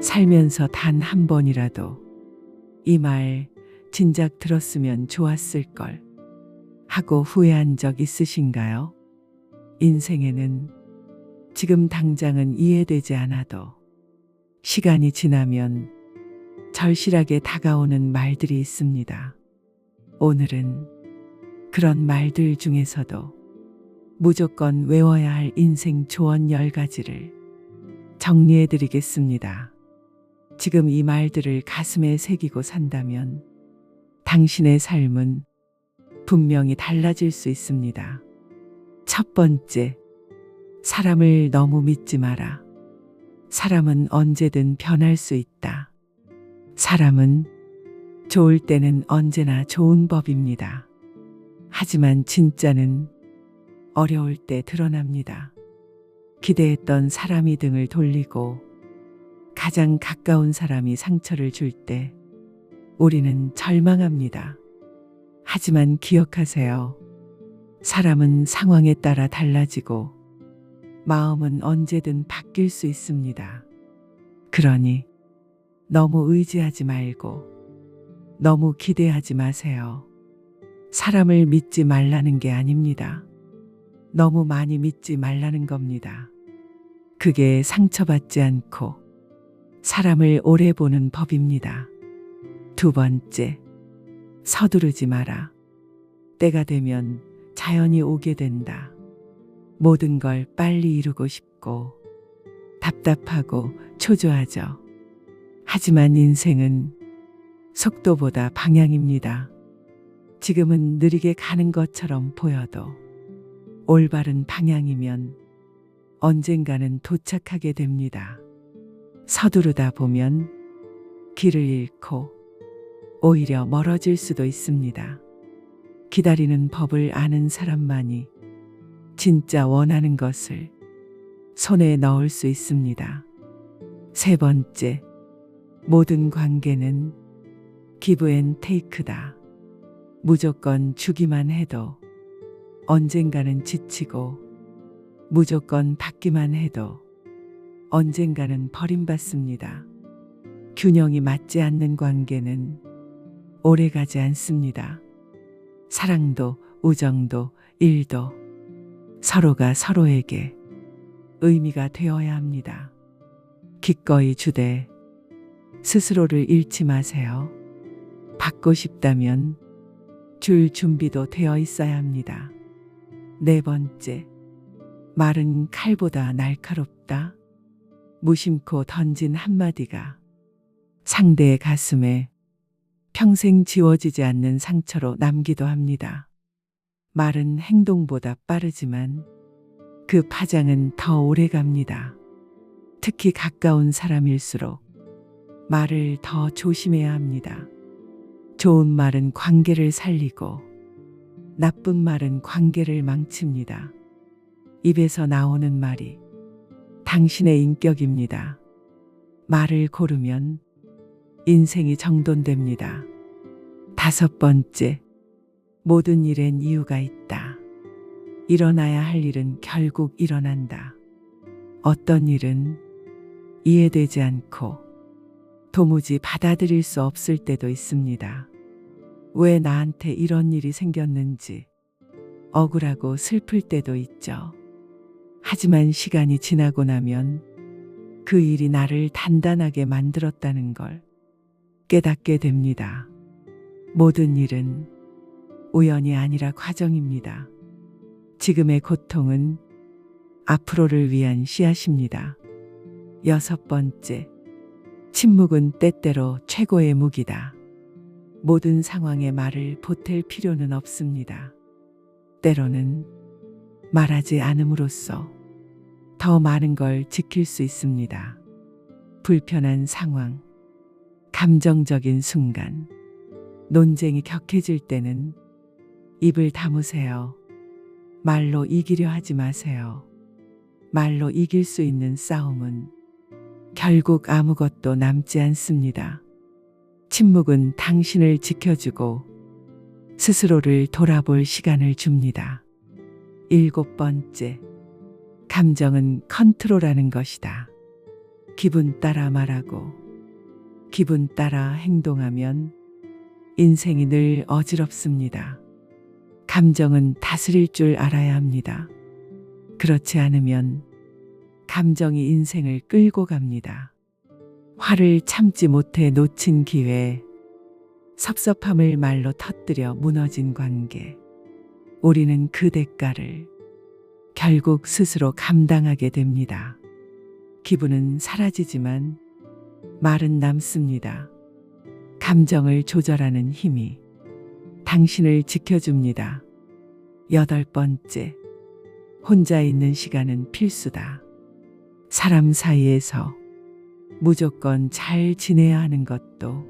살면서 단 한 번이라도 이 말 진작 들었으면 좋았을 걸 하고 후회한 적 있으신가요? 인생에는 지금 당장은 이해되지 않아도 시간이 지나면 절실하게 다가오는 말들이 있습니다. 오늘은 그런 말들 중에서도 무조건 외워야 할 인생 조언 10가지를 정리해 드리겠습니다. 지금 이 말들을 가슴에 새기고 산다면 당신의 삶은 분명히 달라질 수 있습니다. 첫 번째, 사람을 너무 믿지 마라. 사람은 언제든 변할 수 있다. 사람은 좋을 때는 언제나 좋은 법입니다. 하지만 진짜는 어려울 때 드러납니다. 기대했던 사람이 등을 돌리고 가장 가까운 사람이 상처를 줄 때 우리는 절망합니다. 하지만 기억하세요. 사람은 상황에 따라 달라지고 마음은 언제든 바뀔 수 있습니다. 그러니 너무 의지하지 말고 너무 기대하지 마세요. 사람을 믿지 말라는 게 아닙니다. 너무 많이 믿지 말라는 겁니다. 그게 상처받지 않고 사람을 오래 보는 법입니다. 두 번째, 서두르지 마라. 때가 되면 자연이 오게 된다. 모든 걸 빨리 이루고 싶고 답답하고 초조하죠. 하지만 인생은 속도보다 방향입니다. 지금은 느리게 가는 것처럼 보여도 올바른 방향이면 언젠가는 도착하게 됩니다. 서두르다 보면 길을 잃고 오히려 멀어질 수도 있습니다. 기다리는 법을 아는 사람만이 진짜 원하는 것을 손에 넣을 수 있습니다. 세 번째, 모든 관계는 기브 앤 테이크다. 무조건 주기만 해도 언젠가는 지치고 무조건 받기만 해도 언젠가는 버림받습니다. 균형이 맞지 않는 관계는 오래 가지 않습니다. 사랑도 우정도 일도 서로가 서로에게 의미가 되어야 합니다. 기꺼이 주되 스스로를 잃지 마세요. 받고 싶다면 줄 준비도 되어 있어야 합니다. 네 번째, 말은 칼보다 날카롭다. 무심코 던진 한마디가 상대의 가슴에 평생 지워지지 않는 상처로 남기도 합니다. 말은 행동보다 빠르지만 그 파장은 더 오래 갑니다. 특히 가까운 사람일수록 말을 더 조심해야 합니다. 좋은 말은 관계를 살리고 나쁜 말은 관계를 망칩니다. 입에서 나오는 말이 당신의 인격입니다. 말을 고르면 인생이 정돈됩니다. 다섯 번째, 모든 일엔 이유가 있다. 일어나야 할 일은 결국 일어난다. 어떤 일은 이해되지 않고 도무지 받아들일 수 없을 때도 있습니다. 왜 나한테 이런 일이 생겼는지 억울하고 슬플 때도 있죠. 하지만 시간이 지나고 나면 그 일이 나를 단단하게 만들었다는 걸 깨닫게 됩니다. 모든 일은 우연이 아니라 과정입니다. 지금의 고통은 앞으로를 위한 씨앗입니다. 여섯 번째, 침묵은 때때로 최고의 무기다. 모든 상황에 말을 보탤 필요는 없습니다. 때로는 말하지 않음으로써 더 많은 걸 지킬 수 있습니다. 불편한 상황, 감정적인 순간, 논쟁이 격해질 때는 입을 다무세요. 말로 이기려 하지 마세요. 말로 이길 수 있는 싸움은 결국 아무것도 남지 않습니다. 침묵은 당신을 지켜주고 스스로를 돌아볼 시간을 줍니다. 일곱 번째. 감정은 컨트롤하는 것이다. 기분 따라 말하고, 기분 따라 행동하면 인생이 늘 어지럽습니다. 감정은 다스릴 줄 알아야 합니다. 그렇지 않으면 감정이 인생을 끌고 갑니다. 화를 참지 못해 놓친 기회, 섭섭함을 말로 터뜨려 무너진 관계. 우리는 그 대가를 결국 스스로 감당하게 됩니다. 기분은 사라지지만 말은 남습니다. 감정을 조절하는 힘이 당신을 지켜줍니다. 여덟 번째. 혼자 있는 시간은 필수다. 사람 사이에서 무조건 잘 지내야 하는 것도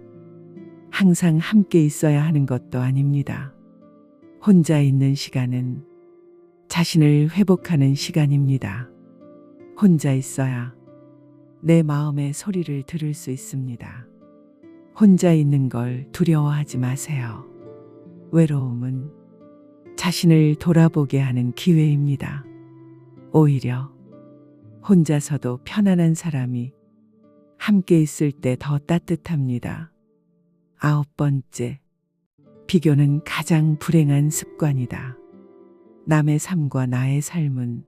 항상 함께 있어야 하는 것도 아닙니다. 혼자 있는 시간은 자신을 회복하는 시간입니다. 혼자 있어야 내 마음의 소리를 들을 수 있습니다. 혼자 있는 걸 두려워하지 마세요. 외로움은 자신을 돌아보게 하는 기회입니다. 오히려 혼자서도 편안한 사람이 함께 있을 때 더 따뜻합니다. 아홉 번째. 비교는 가장 불행한 습관이다. 남의 삶과 나의 삶은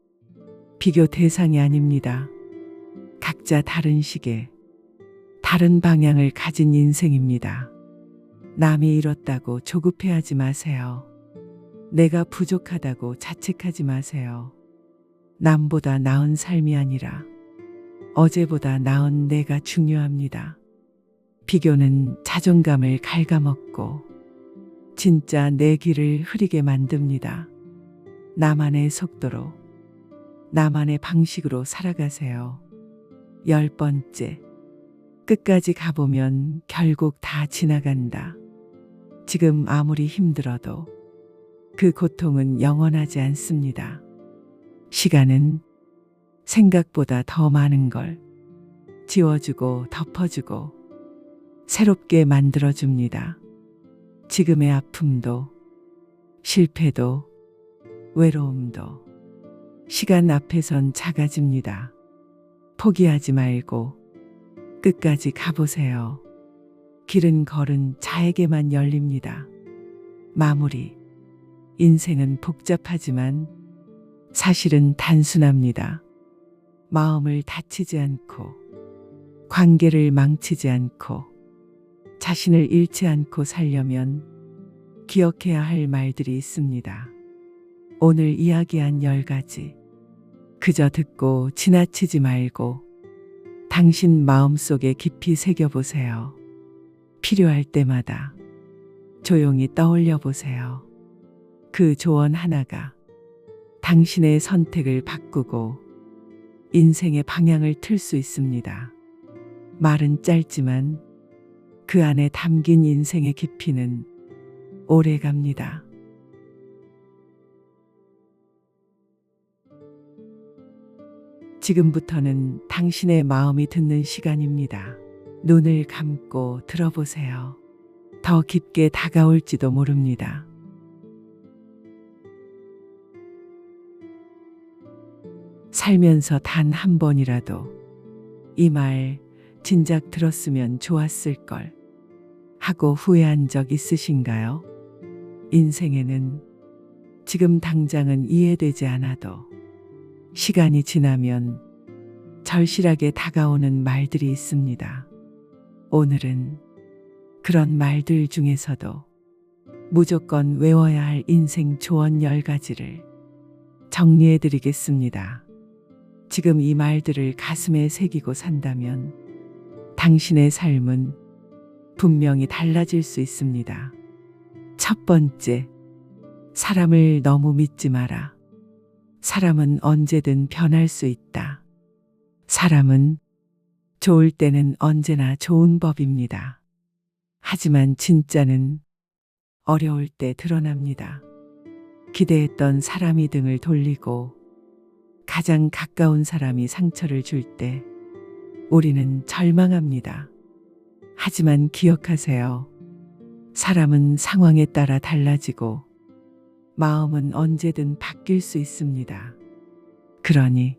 비교 대상이 아닙니다. 각자 다른 시계, 다른 방향을 가진 인생입니다. 남이 이렇다고 조급해하지 마세요. 내가 부족하다고 자책하지 마세요. 남보다 나은 삶이 아니라 어제보다 나은 내가 중요합니다. 비교는 자존감을 갉아먹고 진짜 내 길을 흐리게 만듭니다. 나만의 속도로, 나만의 방식으로 살아가세요. 열 번째. 끝까지 가보면 결국 다 지나간다. 지금 아무리 힘들어도 그 고통은 영원하지 않습니다. 시간은 생각보다 더 많은 걸 지워주고 덮어주고 새롭게 만들어줍니다. 지금의 아픔도 실패도 외로움도 시간 앞에선 작아집니다. 포기하지 말고 끝까지 가보세요. 길은 걸은 자에게만 열립니다. 마무리. 인생은 복잡하지만 사실은 단순합니다. 마음을 다치지 않고, 관계를 망치지 않고, 자신을 잃지 않고 살려면 기억해야 할 말들이 있습니다. 오늘 이야기한 열 가지. 그저 듣고 지나치지 말고 당신 마음 속에 깊이 새겨보세요. 필요할 때마다 조용히 떠올려 보세요. 그 조언 하나가 당신의 선택을 바꾸고 인생의 방향을 틀 수 있습니다. 말은 짧지만 그 안에 담긴 인생의 깊이는 오래 갑니다. 지금부터는 당신의 마음이 듣는 시간입니다. 눈을 감고 들어보세요. 더 깊게 다가올지도 모릅니다. 살면서 단 한 번이라도 이 말 진작 들었으면 좋았을 걸 하고 후회한 적 있으신가요? 인생에는 지금 당장은 이해되지 않아도 시간이 지나면 절실하게 다가오는 말들이 있습니다. 오늘은 그런 말들 중에서도 무조건 외워야 할 인생 조언 10가지를 정리해 드리겠습니다. 지금 이 말들을 가슴에 새기고 산다면 당신의 삶은 분명히 달라질 수 있습니다. 첫 번째, 사람을 너무 믿지 마라. 사람은 언제든 변할 수 있다. 사람은 좋을 때는 언제나 좋은 법입니다. 하지만 진짜는 어려울 때 드러납니다. 기대했던 사람이 등을 돌리고 가장 가까운 사람이 상처를 줄 때 우리는 절망합니다. 하지만 기억하세요. 사람은 상황에 따라 달라지고 마음은 언제든 바뀔 수 있습니다. 그러니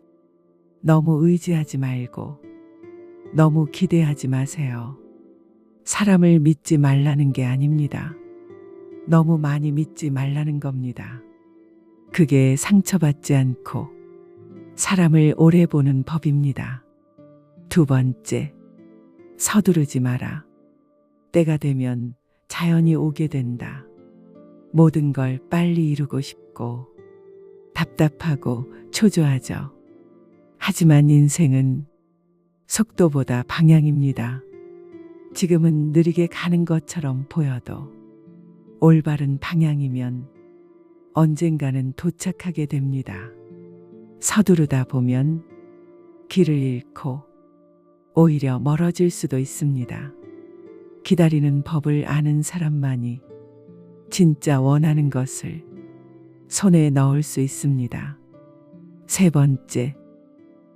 너무 의지하지 말고 너무 기대하지 마세요. 사람을 믿지 말라는 게 아닙니다. 너무 많이 믿지 말라는 겁니다. 그게 상처받지 않고 사람을 오래 보는 법입니다. 두 번째, 서두르지 마라. 때가 되면 자연이 오게 된다. 모든 걸 빨리 이루고 싶고 답답하고 초조하죠. 하지만 인생은 속도보다 방향입니다. 지금은 느리게 가는 것처럼 보여도 올바른 방향이면 언젠가는 도착하게 됩니다. 서두르다 보면 길을 잃고 오히려 멀어질 수도 있습니다. 기다리는 법을 아는 사람만이 진짜 원하는 것을 손에 넣을 수 있습니다. 세 번째,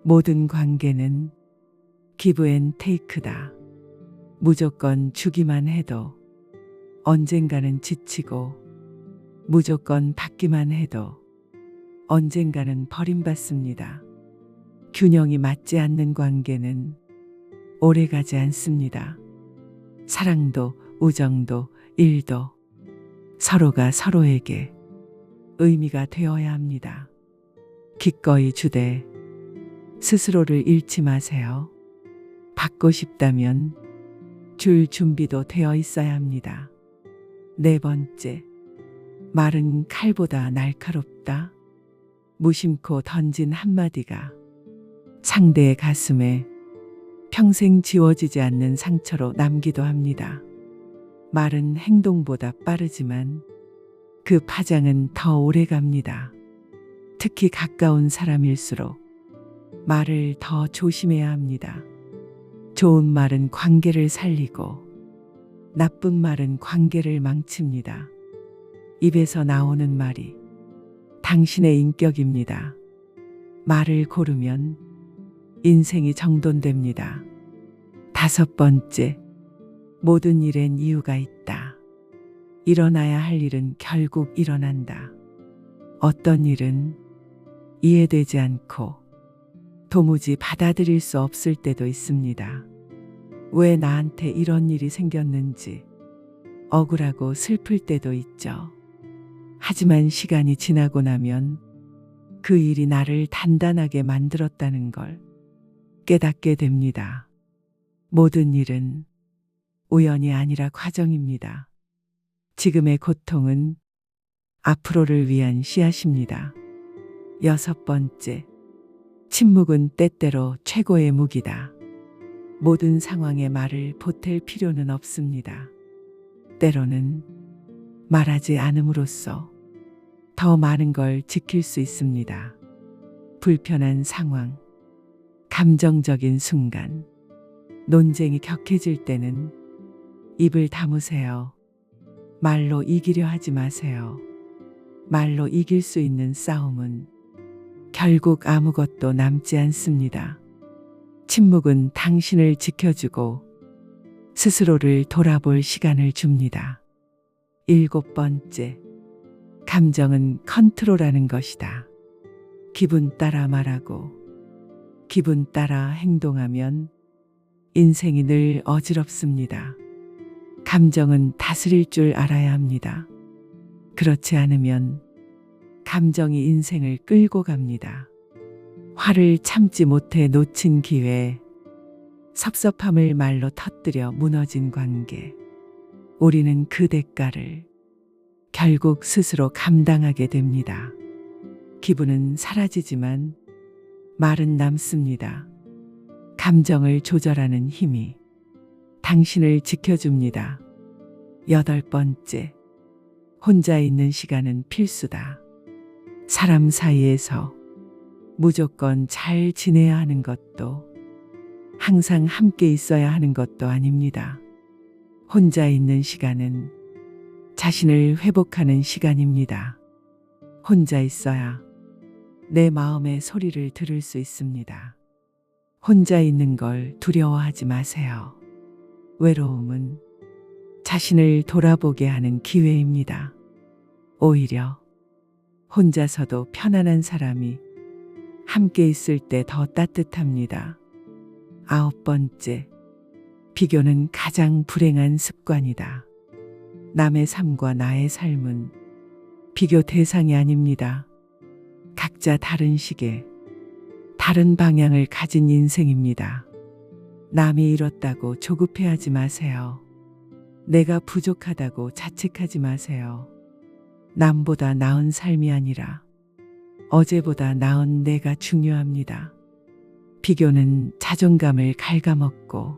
모든 관계는 기브 앤 테이크다. 무조건 주기만 해도 언젠가는 지치고 무조건 받기만 해도 언젠가는 버림받습니다. 균형이 맞지 않는 관계는 오래 가지 않습니다. 사랑도 우정도 일도 서로가 서로에게 의미가 되어야 합니다. 기꺼이 주되 스스로를 잃지 마세요. 받고 싶다면 줄 준비도 되어 있어야 합니다. 네 번째, 말은 칼보다 날카롭다. 무심코 던진 한마디가 상대의 가슴에 평생 지워지지 않는 상처로 남기도 합니다. 말은 행동보다 빠르지만 그 파장은 더 오래 갑니다. 특히 가까운 사람일수록 말을 더 조심해야 합니다. 좋은 말은 관계를 살리고 나쁜 말은 관계를 망칩니다. 입에서 나오는 말이 당신의 인격입니다. 말을 고르면 인생이 정돈됩니다. 다섯 번째, 모든 일엔 이유가 있다. 일어나야 할 일은 결국 일어난다. 어떤 일은 이해되지 않고 도무지 받아들일 수 없을 때도 있습니다. 왜 나한테 이런 일이 생겼는지 억울하고 슬플 때도 있죠. 하지만 시간이 지나고 나면 그 일이 나를 단단하게 만들었다는 걸 깨닫게 됩니다. 모든 일은 우연이 아니라 과정입니다. 지금의 고통은 앞으로를 위한 씨앗입니다. 여섯 번째, 침묵은 때때로 최고의 무기다. 모든 상황에 말을 보탤 필요는 없습니다. 때로는 말하지 않음으로써 더 많은 걸 지킬 수 있습니다. 불편한 상황, 감정적인 순간, 논쟁이 격해질 때는 입을 다무세요. 말로 이기려 하지 마세요. 말로 이길 수 있는 싸움은 결국 아무것도 남지 않습니다. 침묵은 당신을 지켜주고 스스로를 돌아볼 시간을 줍니다. 일곱 번째, 감정은 컨트롤하는 것이다. 기분 따라 말하고 기분 따라 행동하면 인생이 늘 어지럽습니다. 감정은 다스릴 줄 알아야 합니다. 그렇지 않으면 감정이 인생을 끌고 갑니다. 화를 참지 못해 놓친 기회, 섭섭함을 말로 터뜨려 무너진 관계. 우리는 그 대가를 결국 스스로 감당하게 됩니다. 기분은 사라지지만 말은 남습니다. 감정을 조절하는 힘이 당신을 지켜줍니다. 여덟 번째, 혼자 있는 시간은 필수다. 사람 사이에서 무조건 잘 지내야 하는 것도 항상 함께 있어야 하는 것도 아닙니다. 혼자 있는 시간은 자신을 회복하는 시간입니다. 혼자 있어야 내 마음의 소리를 들을 수 있습니다. 혼자 있는 걸 두려워하지 마세요. 외로움은 자신을 돌아보게 하는 기회입니다. 오히려 혼자서도 편안한 사람이 함께 있을 때 더 따뜻합니다. 아홉 번째, 비교는 가장 불행한 습관이다. 남의 삶과 나의 삶은 비교 대상이 아닙니다. 각자 다른 시계, 다른 방향을 가진 인생입니다. 남이 이뤘다고 조급해하지 마세요. 내가 부족하다고 자책하지 마세요. 남보다 나은 삶이 아니라 어제보다 나은 내가 중요합니다. 비교는 자존감을 갉아먹고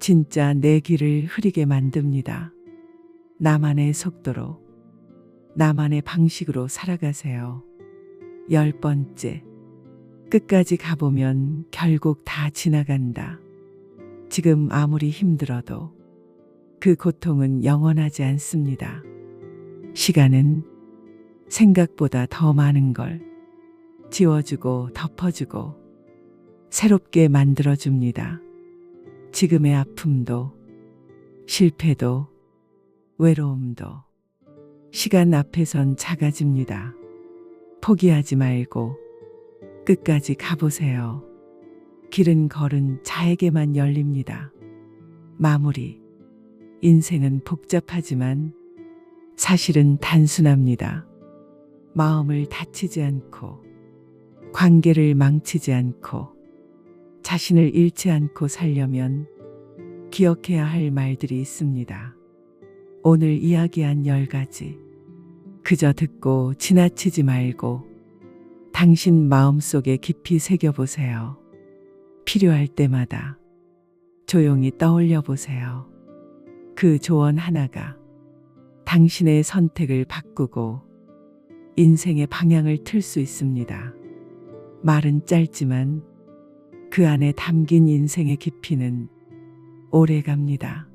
진짜 내 길을 흐리게 만듭니다. 나만의 속도로, 나만의 방식으로 살아가세요. 열 번째, 끝까지 가보면 결국 다 지나간다. 지금 아무리 힘들어도 그 고통은 영원하지 않습니다. 시간은 생각보다 더 많은 걸 지워주고 덮어주고 새롭게 만들어줍니다. 지금의 아픔도 실패도 외로움도 시간 앞에선 작아집니다. 포기하지 말고 끝까지 가보세요. 길은 걸은 자에게만 열립니다. 마무리. 인생은 복잡하지만 사실은 단순합니다. 마음을 다치지 않고, 관계를 망치지 않고, 자신을 잃지 않고 살려면 기억해야 할 말들이 있습니다. 오늘 이야기한 열 가지. 그저 듣고 지나치지 말고 당신 마음속에 깊이 새겨보세요. 필요할 때마다 조용히 떠올려 보세요. 그 조언 하나가 당신의 선택을 바꾸고 인생의 방향을 틀 수 있습니다. 말은 짧지만 그 안에 담긴 인생의 깊이는 오래 갑니다.